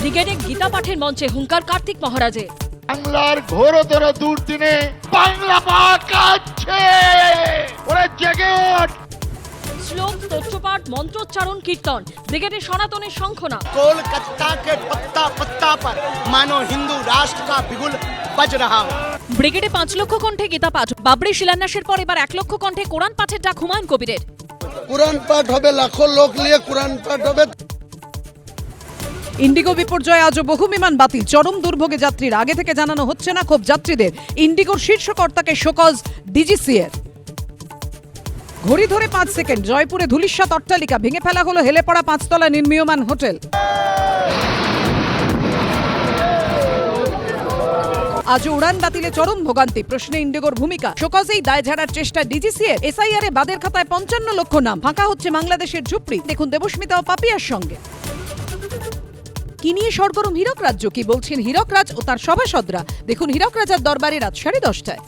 ব্রিগেডে গীতা পাঠের মঞ্চে হুঙ্কার কার্তিক মহারাজে বাংলার ঘোরতর দুর্দিনে বাংলা মা ওরে জেগে শ্লোক তত্ত্বপাঠ মন্ত্রোচ্চারণ কীর্তন ব্রিগেডের সনাতনের শঙ্খনা। কলকাতা কে পত্তা পত্তা পর। মানো হিন্দু রাষ্ট্র কা বিগুল বাজ রাহা ব্রিগেডে পাঁচ লক্ষ কণ্ঠে গীতা পাঠ বাবরি শিলান্যাসের পর এবার এক লক্ষ কণ্ঠে কোরআন পাঠের ডাক হুমায়ুন কবিরের। কোরআন পাঠ হবে লাখো লোক নিয়ে কোরআন পাঠ হবে। ইন্ডিগো বিপর্যয়ে আজও বহু বিমান বাতিল। চরম দুর্ভোগে যাত্রীর আগে থেকে জানানো হচ্ছে না ক্ষোভ যাত্রীদের। ইন্ডিগোর শীর্ষ কর্তাকে শোকজ ডিজিসিএর। ঘড়ি ধরে পাঁচ সেকেন্ড, জয়পুরে ধুলিস্বাত অট্টালিকা ভেঙে ফেলা হলো হেলে পড়া পাঁচতলা নির্মীয়মান হোটেল। আজ উড়ান বাতিলে চরম ভোগান্তি, প্রশ্নে ইন্ডিগোর ভূমিকা। শোকজেই দায় ঝাড়ার চেষ্টা ডিজিসিএর। এসআইআর এ বাদের খাতায় পঞ্চান্ন লক্ষ নাম, ফাঁকা হচ্ছে বাংলাদেশের ঝুপড়ি। দেখুন দেবস্মিতা ও পাপিয়ার সঙ্গে। কি নিয়ে সরগরম হীরক রাজ্য? কি বলছেন হীরক রাজ ও তার সভাসদরা? দেখুন হীরক রাজার দরবারে রাত সাড়ে দশটায়।